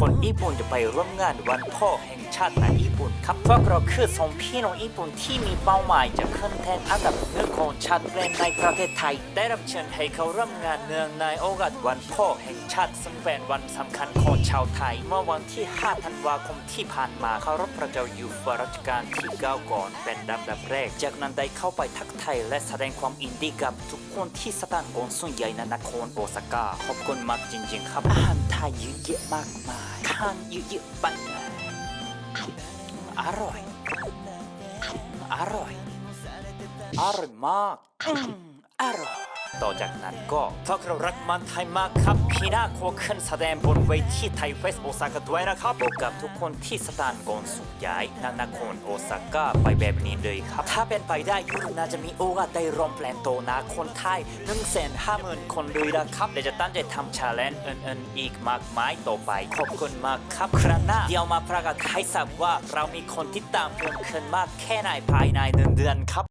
คนญี่ปุ่นจะไปร่วมงานวันพ่อแห่งชาติไหน ปุ่นครับพวกเราคือสองพี่น้องญี่ปุ่นที่มีเป้าหมายจะขึ้นแทนอันดับหนึ่งของชาติเพลงในประเทศไทย ได้รับเชิญให้เขาร่วมงานเนื่องในโอกาสวันพ่อแห่งชาติซึ่งเป็นวันสำคัญของชาวไทย เมื่อวันที่ 5 ธันวาคมที่ผ่านมาเคารพพระเจ้าอยู่หัวรัชกาลที่9ก่อนเป็นลำดับแรก จากนั้นได้เข้าไปทักทายและแสดงความอินดีกับทุกคนที่สถานกงสุลใหญ่ในนครโอซาก้าขอบคุณมากจริงๆ ครับอาหารไทยเยอะแยะมากมายทานเยอะๆไปเลย อร่อยอร่อยอร่อยมากอืมอร่อย ต่อจากนั้นก็พวกเรารักมันไทยมากครับพี่นาโคขึ้นแสดงบนเวทีไทยเฟสโอซาก้าด้วยนะครับบอกกับทุกคนที่สถานกงสุลใหญ่นนครโอซาก้าไปแบบนี้เลยครับ ถ้าเป็นไปได้ยูน่าจะมีโอกาสได้ร่วมแปลนโตนาคนไทย1นึ่งแสนห้าหมื่นคนเลยนะครับและจะตั้งใจทำชาเลนจ์อื่นๆอีกมากมายต่อไปขอบคุณมากครับครั้งหน้าเดี๋ยวมาประกาศให้ทราบว่าเรามีคนติดตามเพิ่มขึ้นมากแค่ไหนภายในหนึ่งเดือนครับ